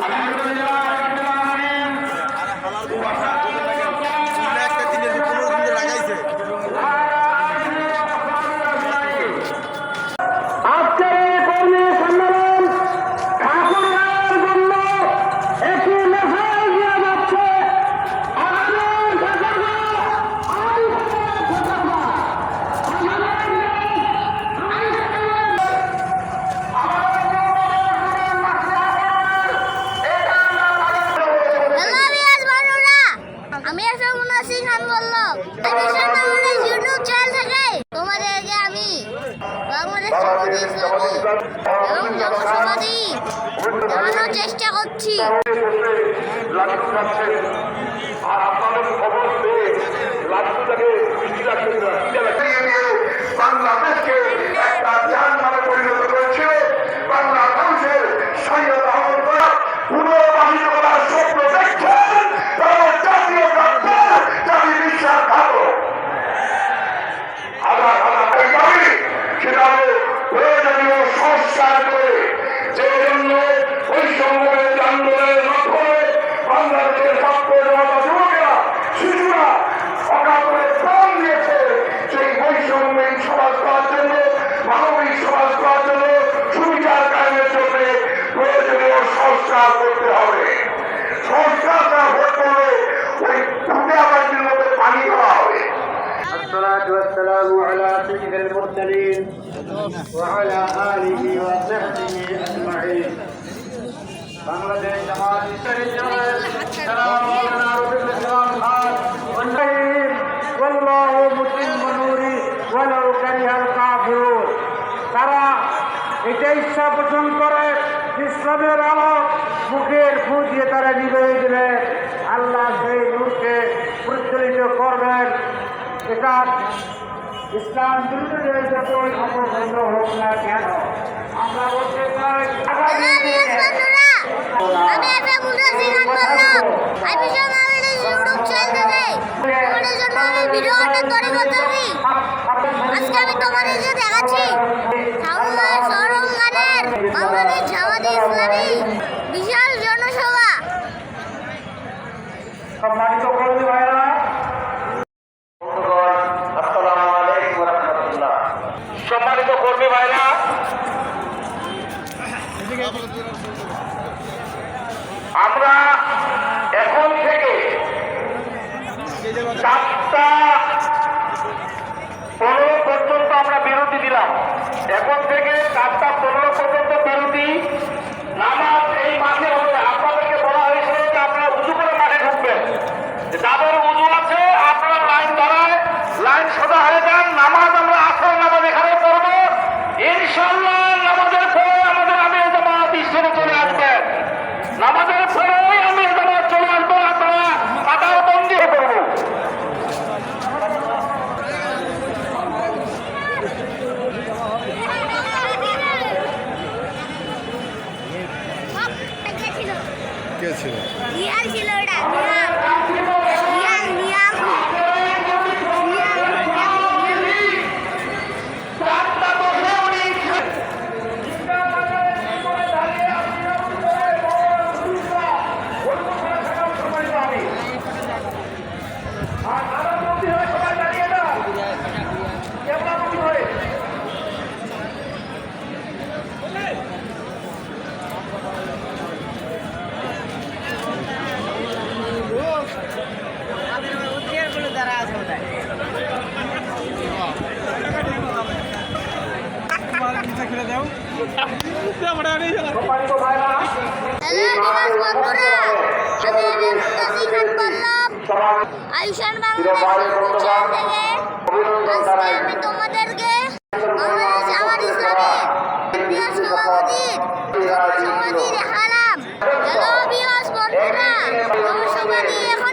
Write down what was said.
Yeah. চেষ্টা করছি আর আপনাদের খবর পেয়ে লাড্ডুটাকে الصلاة والسلام على سيد المرسلين وعلى آله وصحبه أجمعين বাংলাদেশ জামাত ইসলামী জামাত সালাম মাওলানা রবিউল ইসলাম খান والنعيم والله متم نوره ولو كره الكافرون তারা এটা ইচ্ছা পোষণ করে ইসলামের আলো মুখের ফু দিয়ে তারা নিবে দেবে আল্লাহ সেই নূরকে প্রজ্বলিত করবেন এটা ইসলাম বিরুদ্ধে যতই অপবন্ধ হোক না কেন আমরা বলতে চাই আজকে আমি তোমাদের যে দেখাচ্ছি সরম গানের বাংলাদেশ জামাতে ইসলামী বিশাল জনসভা। সম্মানিত কে ছিল? রিয়াল ছিল ওটা। রিয়াল রিয়াল ভাইরা হ্যালো বিয়াস বন্ধুরা আমি মুস্তাসি খান বললাম সবাই আয়ুষান বাংলাদেশ থেকে আজকে আমি তোমাদেরকে বাংলাদেশ আমার ইসলামের প্রিয় সভাপতির সমাধি দেখালাম হ্যালো বিয়াস বন্ধুরা আমার সমাধি এখন